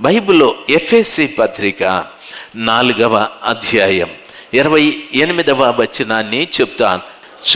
బైబిల్లో ఎఫ్ఎస్సి పత్రిక నాలుగవ అధ్యాయం ఇరవై ఎనిమిదవ వచనాన్ని చెప్తాను.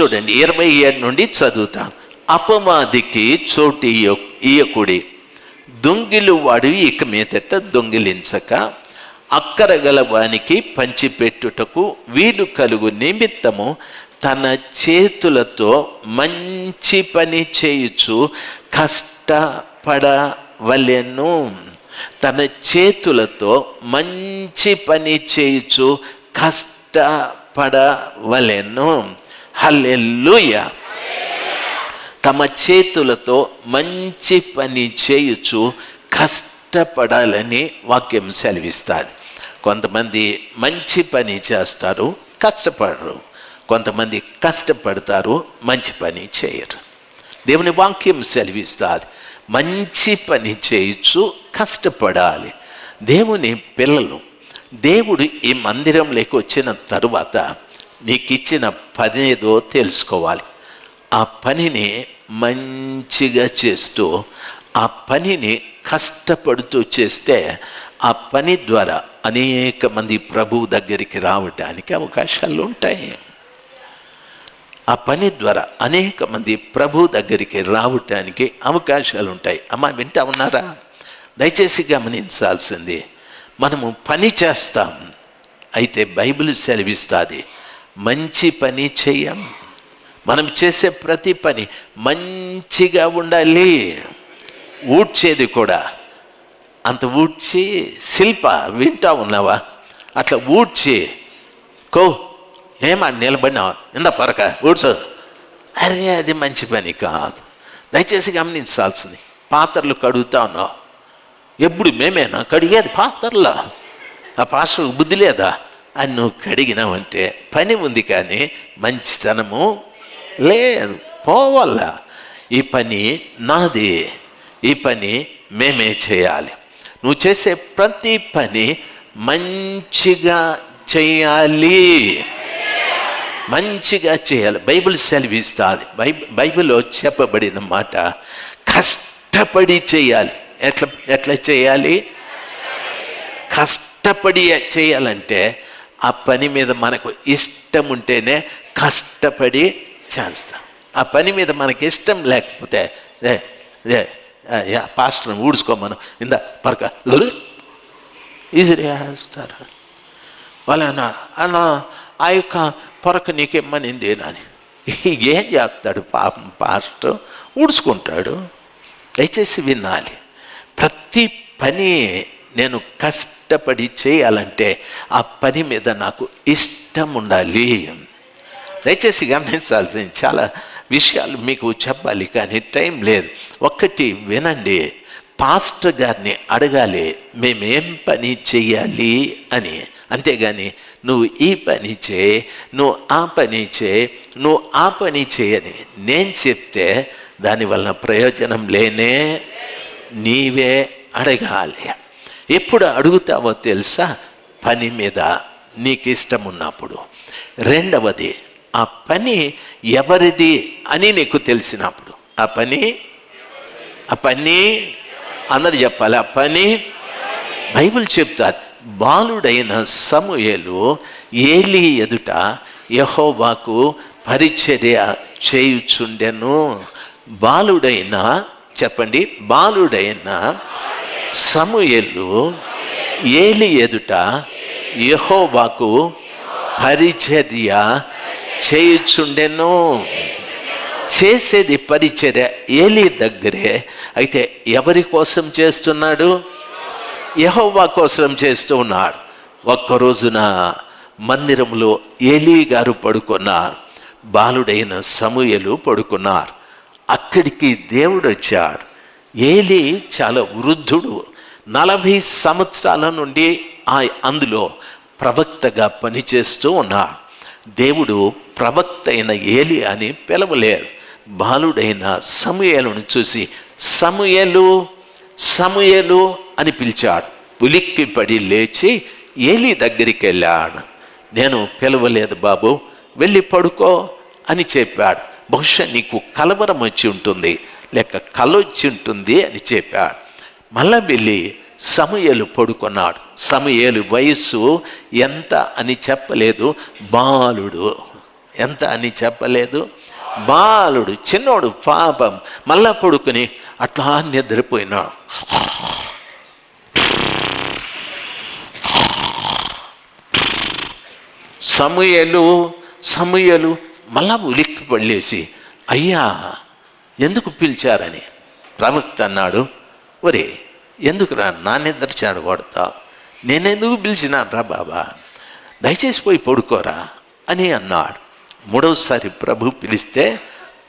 చూడండి ఇరవై ఏడు నుండి చదువుతాను. అపమాదికి చోటు ఇయ్య- ఇయ్యకుడి. దొంగిలు వాడు ఇక మీదట దొంగిలించక అక్కరగల వానికి పంచిపెట్టుటకు వీలు కలుగు నిమిత్తము తన చేతులతో మంచి పని చేయుచు కష్టపడవలెను. తన చేతులతో మంచి పని చేయుచు కష్టపడవలెను. హల్లెల్లుయ తమ చేతులతో మంచి పని చేయుచు కష్టపడాలని వాక్యం సెలవిస్తారు కొంతమంది మంచి పని చేస్తారు కష్టపడరు. కొంతమంది కష్టపడతారు మంచి పని చేయరు. దేవుని వాక్యం సెలవిస్తుంది. మంచి పని చేయొచ్చు కష్టపడాలి. దేవుని పిల్లలు దేవుడు ఈ మందిరంలోకి వచ్చిన తరువాత నీకు ఇచ్చిన పని ఏదో తెలుసుకోవాలి. ఆ పనిని మంచిగా చేస్తూ ఆ పనిని కష్టపడుతూ చేస్తే ఆ పని ద్వారా అనేక మంది ప్రభువు దగ్గరికి రావటానికి అవకాశాలు ఉంటాయి. ఆ పని ద్వారా అనేక మంది ప్రభు దగ్గరికి రావటానికి అవకాశాలు ఉంటాయి. అమ్మ వింటా ఉన్నారా? దయచేసి గమనించాల్సింది మనము పని చేస్తాం అయితే బైబిల్ సెలవిస్తుంది మంచి పని చేయం. మనం చేసే ప్రతి పని మంచిగా ఉండాలి. ఊడ్చేది కూడా. అంత ఊడ్చి శిల్ప వింటా ఉన్నావా? అట్లా ఊడ్చి కో ఏమా నిలబడినావా? ఇందా పరక ఊడ్చు. అరే అది మంచి పని కాదు. దయచేసి గమనించాల్సింది పాత్రలు కడుగుతా ఉన్నావు. ఎప్పుడు మేమేనా? కడిగేది పాత్రలా. ఆ పాత్ర బుద్ధి లేదా అని నువ్వు కడిగినావంటే పని ఉంది కానీ మంచితనము లేదు. పోవాలా ఈ పని నాది. ఈ పని మేమే చేయాలి. నువ్వు చేసే ప్రతి పని మంచిగా చేయాలి. మంచిగా చేయాలి. బైబిల్ సెలవిస్తుంది. బైబిల్ బైబిల్లో చెప్పబడిన మాట కష్టపడి చేయాలి. ఎట్లా ఎట్లా చేయాలి? కష్టపడి చేయాలంటే ఆ పని మీద మనకు ఇష్టం ఉంటేనే కష్టపడి చేస్తాం. ఆ పని మీద మనకి ఇష్టం లేకపోతే పాస్టర్ ఊడ్చుకో మనం పాస్టర్ ఊడ్చుకోమను. ఇందా పరక ఈజీరేస్తారు అన్నా అన్నా ఆ యొక్క పొరక నీకేమ్మనింది అని ఏం చేస్తాడు పాపం పాస్టర్? ఊడ్చుకుంటాడు. దయచేసి వినాలి. ప్రతి పని నేను కష్టపడి చేయాలంటే ఆ పని మీద నాకు ఇష్టం ఉండాలి. దయచేసి గమనించాల్సింది చాలా విషయాలు మీకు చెప్పాలి కానీ టైం లేదు. ఒక్కటి వినండి పాస్టర్ గారిని అడగాలి మేమేం పని చెయ్యాలి అని. అంతేగాని నువ్వు ఈ పని చేయి నువ్వు ఆ పని చేయి నువ్వు ఆ పని చేయని. నేను చెప్తే దానివల్ల ప్రయోజనం లేనే నీవే అడగాలి. ఎప్పుడు అడుగుతావో తెలుసా? పని మీద నీకు ఇష్టం ఉన్నప్పుడు రెండవది ఆ పని ఎవరిది అని నీకు తెలిసినప్పుడు. ఆ పని? ఆ పని? అందరు చెప్పాలి ఆ పని? బైబిల్ చెప్తారు బాలుడైన సమూహలు ఏలి ఎదుట యహోవాకు పరిచర్య చేయుచుండెను. బాలుడైన చెప్పండి బాలుడైన సమూయేలు ఏలి ఎదుట యహోవాకు పరిచర్య చేయుచుండెను. చేసేది పరిచర్య ఏలి దగ్గరే. అయితే ఎవరి కోసం చేస్తున్నాడు? యహోవా కోసం చేస్తూ ఉన్నాడు. ఒక్కరోజున మందిరంలో ఏలీ గారు పడుకున్నారు. బాలుడైన సమూయలు పడుకున్నారు. అక్కడికి దేవుడు వచ్చాడు. ఏలి చాలా వృద్ధుడు. నలభై సంవత్సరాల నుండి ఆ అందులో ప్రవక్తగా పనిచేస్తూ ఉన్నాడు. దేవుడు ప్రవక్త అయిన ఏలి అని పిలవలేరు బాలుడైన సమూయలను చూసి సమూయలు సమూయలు అని పిలిచాడు. పులిక్కి పడి లేచి ఏలి దగ్గరికి వెళ్ళాడు. నేను పిలవలేదు బాబు వెళ్ళి పడుకో అని చెప్పాడు. బహుశా నీకు కలవరం వచ్చి ఉంటుంది లేక కల వచ్చి ఉంటుంది అని చెప్పాడు. మళ్ళా వెళ్ళి సమయలు పడుకున్నాడు. సమయలు వయస్సు ఎంత అని చెప్పలేదు. బాలుడు ఎంత అని చెప్పలేదు. బాలుడు చిన్నోడు పాపం మళ్ళా పడుకుని అట్లా నిద్రపోయినాడు. సమయలు సమయలు మళ్ళా ఉలిక్కి పళ్ళేసి అయ్యా ఎందుకు పిలిచారని? ప్రవక్త అన్నాడు ఒరే ఎందుకురా నా నిద్ర చెడగొడతా నేనెందుకు పిలిచినాను రా బాబా దయచేసి పోయి పడుకోరా అని అన్నాడు. మూడవసారి ప్రభు పిలిస్తే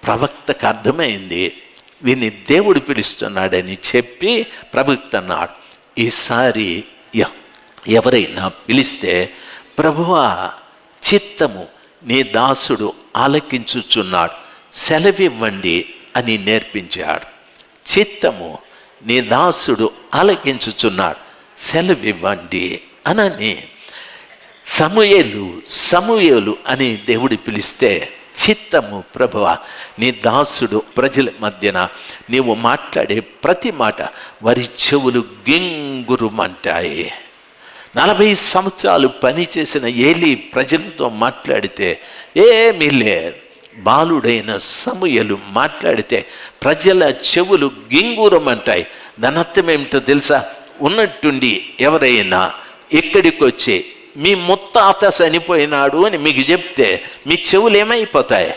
ప్రవక్తకు అర్థమైంది వీని దేవుడు పిలుస్తున్నాడని చెప్పి ప్రవక్త అన్నాడు. ఈసారి ఎవరైనా పిలిస్తే ప్రభువా చిత్తము నీ దాసుడు ఆలకించుచున్నాడు. సెలవివ్వండి అని నేర్పించాడు. చిత్తము నీ దాసుడు ఆలకించుచున్నాడు. సెలవివ్వండి అనని సమూయేలు సమూయేలు అని దేవుడు పిలిస్తే చిత్తము ప్రభువ నీ దాసుడు ప్రజల మధ్యన నీవు మాట్లాడే ప్రతి మాట వారి చెవులు గింగురుమంటాయి. నలభై సంవత్సరాలు పనిచేసిన ఏలి ప్రజలతో మాట్లాడితే ఏమీ లేదు. బాలుడైన సమూయలు మాట్లాడితే ప్రజల చెవులు గింగురమంటాయి. దాని అర్థం ఏమిటో తెలుసా? ఉన్నట్టుండి ఎవరైనా ఇక్కడికి వచ్చి మీ ముత్తాత చనిపోయినాడు అని మీకు చెప్తే మీ చెవులు ఏమైపోతాయి?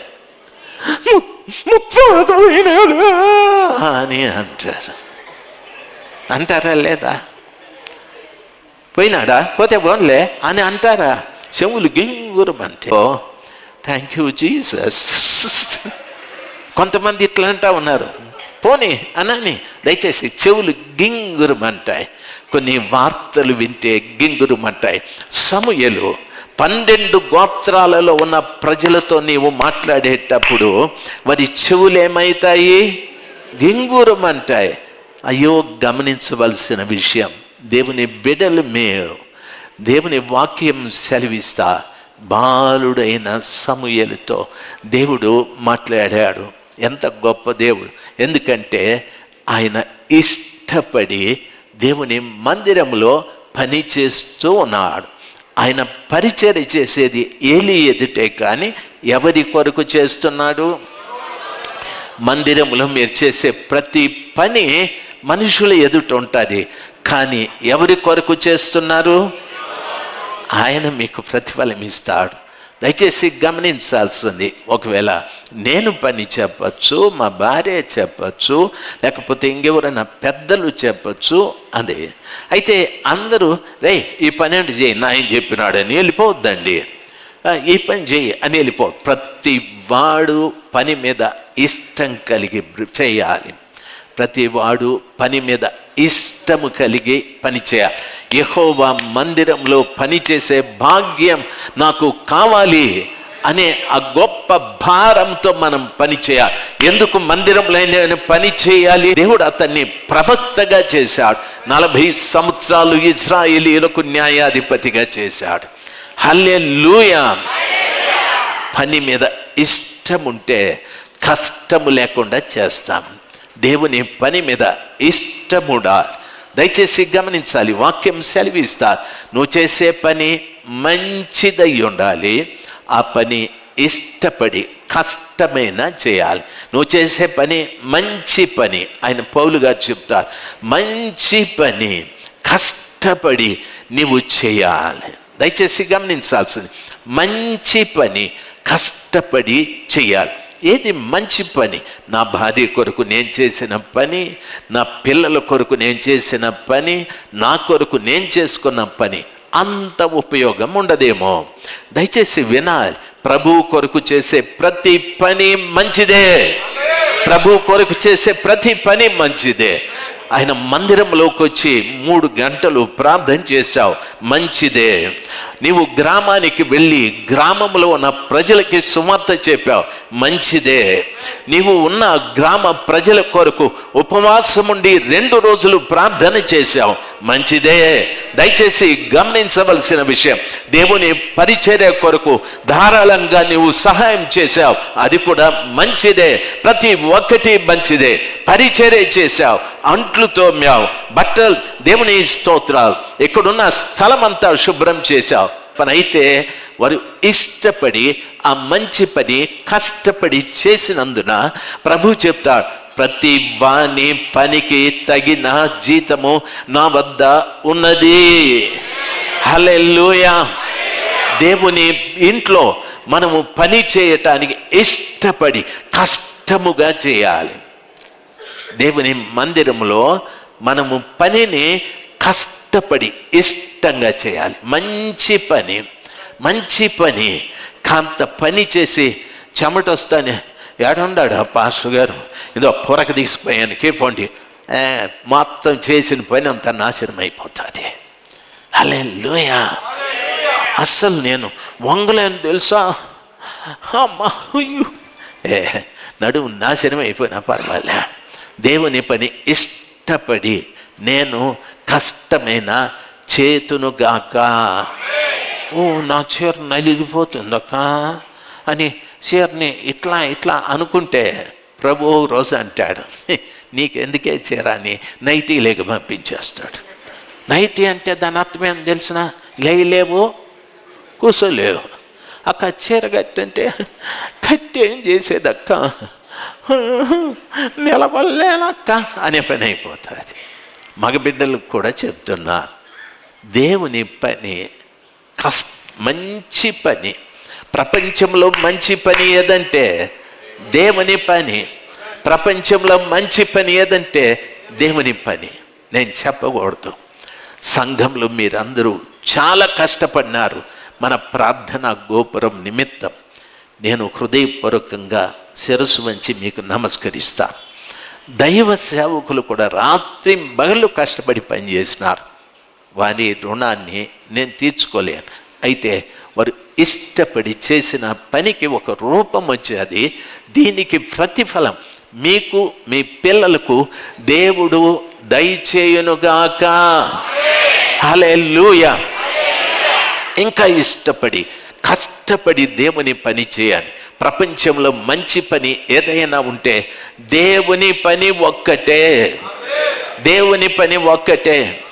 "ము- ముత్తాత పోయినాడు అని అంటారు. అంటారా లేదా? పోయినాడా? పోతే పోన్లే అని అంటారా? చెవులు గింగురమంటే. ఓ. థ్యాంక్ యూ జీసస్ కొంతమంది ఇట్లా అంటా ఉన్నారు. పోనీ అనని దయచేసి చెవులు గింగురమంటాయి. కొన్ని వార్తలు వింటే గింగురమంటాయి. సమయలు పన్నెండు గోత్రాలలో ఉన్న ప్రజలతో నీవు మాట్లాడేటప్పుడు వారి చెవులు ఏమవుతాయి గింగురమంటాయి. అయ్యో గమనించవలసిన విషయం. దేవుని బిడలు మేరు దేవుని వాక్యం సెలవిస్తా. బాలుడైన సమూయలతో దేవుడు మాట్లాడాడు. ఎంత గొప్ప దేవుడు. ఎందుకంటే ఆయన ఇష్టపడి దేవుని మందిరంలో పని చేస్తూ ఉన్నాడు. ఆయన పరిచయం చేసేది ఏలి ఎదుటే కానీ ఎవరి కొరకు చేస్తున్నాడు? మందిరంలో మీరు చేసే ప్రతి పని మనుషుల ఎదుట ఉంటుంది. కానీ ఎవరి కొరకు చేస్తున్నారు? ఆయన మీకు ప్రతిఫలం ఇస్తాడు. దయచేసి గమనించాల్సింది. ఒకవేళ నేను పని చెప్పచ్చు మా భార్య చెప్పచ్చు లేకపోతే ఇంకెవరైనా పెద్దలు చెప్పచ్చు అదే. అయితే అందరూ రే ఈ పని అంటే చేయి? నా ఏం చెప్పినాడని వెళ్ళిపోవద్దండి. ఈ పని చేయి అని వెళ్ళిపో. ప్రతి వాడు పని మీద ఇష్టం కలిగి చేయాలి. ప్రతివాడు పని మీద ఇష్టము కలిగి పని యహోవా మందిరంలో పనిచేసే భాగ్యం నాకు కావాలి అనే ఆ గొప్ప భారంతో మనం పని చేయాలి ఎందుకు మందిరంలో నేను పని చేయాలి? దేవుడు అతన్ని ప్రవక్తగా చేశాడు. నలభై సంవత్సరాలు ఇజ్రాయేలీలకు న్యాయాధిపతిగా చేశాడు. హల్లే పని మీద ఇష్టం ఉంటే కష్టము లేకుండా చేస్తాం. దేవుని పని మీద ఇష్టముడా? దయచేసి గమనించాలి వాక్యం సెలవిస్తా నువ్వు చేసే పని మంచిదై ఉండాలి ఆ పని ఇష్టపడి కష్టమైన చేయాలి. నువ్వు చేసే పని మంచి పని ఆయన పౌలు గారు చెప్తారు. మంచి పని కష్టపడి నువ్వు చేయాలి. దయచేసి గమనించాల్సింది మంచి పని కష్టపడి చేయాలి. ఏది మంచి పని? నా భార్య కొరకు నేను చేసిన పని నా పిల్లల కొరకు నేను చేసిన పని నా కొరకు నేను చేసుకున్న పని అంత ఉపయోగం ఉండదేమో. దయచేసి వినాలి ప్రభువు కొరకు చేసే ప్రతి పని మంచిదే. ప్రభు కొరకు చేసే ప్రతి పని మంచిదే. ఆయన మందిరంలోకి వచ్చి మూడు గంటలు ప్రార్థన చేశావు మంచిదే. నీవు గ్రామానికి వెళ్ళి గ్రామంలో ఉన్న ప్రజలకి సువార్త చెప్పావు. మంచిదే. నీవు ఉన్న గ్రామ ప్రజల కొరకు ఉపవాసం ఉండి రెండు రోజులు ప్రార్థన చేశావు. మంచిదే. దయచేసి గమనించవలసిన విషయం దేవుని పరిచర్య కొరకు ధారాళంగా నీవు సహాయం చేశావు. అది కూడా మంచిదే. ప్రతి ఒక్కటి మంచిదే. పరిచర్య చేశావు. అంట్లు తోమ్యావు. బట్టలు దేవుని స్తోత్రాలు. ఇక్కడున్న స్థలం అంతా శుభ్రం చేశావు. పని అయితే వారు ఇష్టపడి ఆ మంచి పని కష్టపడి చేసినందున ప్రభు చెప్తాడు ప్రతి వాని పనికి తగిన జీతము నా వద్ద ఉన్నది. హలెల్లుయా. దేవుని ఇంట్లో మనము పని చేయటానికి ఇష్టపడి కష్టముగా చేయాలి. దేవుని మందిరంలో మనము పనిని కష్టపడి ఇష్టంగా చేయాలి. మంచి పని మంచి పని కాంత పని చేసి చెమట వస్తానే ఏడున్నాడు ఆ పాస్టర్ గారు? ఇదో పొరక తీసుకుపోయాను కేపోండి. ఏ, మొత్తం చేసిన పని అంతా నాశనం అయిపోతుంది. అలే అస్సలు నేను వంగలేను తెలుసా? అమ్మా అయ్యో. ఏ నడుము నాశనం అయిపోయినా పర్వాలే. దేవుని పని ఇష్టపడి నేను కష్టమైన చేతునుగాక ఓ నా చీర నలిగిపోతుందక్క అని చీరని ఇట్లా ఇట్లా అనుకుంటే ప్రభు రోజు అంటాడు నీకెందుకే చీర అని నైటీ లేక పంపించేస్తాడు. నైటీ అంటే దాని అర్థం ఏం తెలిసిన? లేవు కూర్చోలేవు అక్క చీర కట్టంటే కట్టి ఏం చేసేదక్క? నిలబడలేనక్క అనే పని అయిపోతుంది. మగబిడ్డలకు కూడా చెప్తున్నా దేవుని పని కష్ట మంచి పని. ప్రపంచంలో మంచి పని ఏదంటే దేవుని పని. ప్రపంచంలో మంచి పని ఏదంటే దేవుని పని. నేను చెప్పకూడదు. సంఘంలో మీరందరూ చాలా కష్టపడినారు. మన ప్రార్థన గోపురం నిమిత్తం. నేను హృదయపూర్వకంగా శిరస్సు వంచి మీకు నమస్కరిస్తా. దైవ సేవకులు కూడా రాత్రి మగళ్ళు కష్టపడి పనిచేసినారు. వారి రుణాన్ని నేను తీర్చుకోలేను. అయితే వారు ఇష్టపడి చేసిన పనికి ఒక రూపం వచ్చేది. దీనికి ప్రతిఫలం మీకు మీ పిల్లలకు దేవుడు దయచేయునుగాక. హల్లెలూయా. ఇంకా ఇష్టపడి కష్టపడి దేవుని పని చేయాలి. ప్రపంచంలో మంచి పని ఏదైనా ఉంటే దేవుని పని ఒక్కటే. దేవుని పని ఒక్కటే.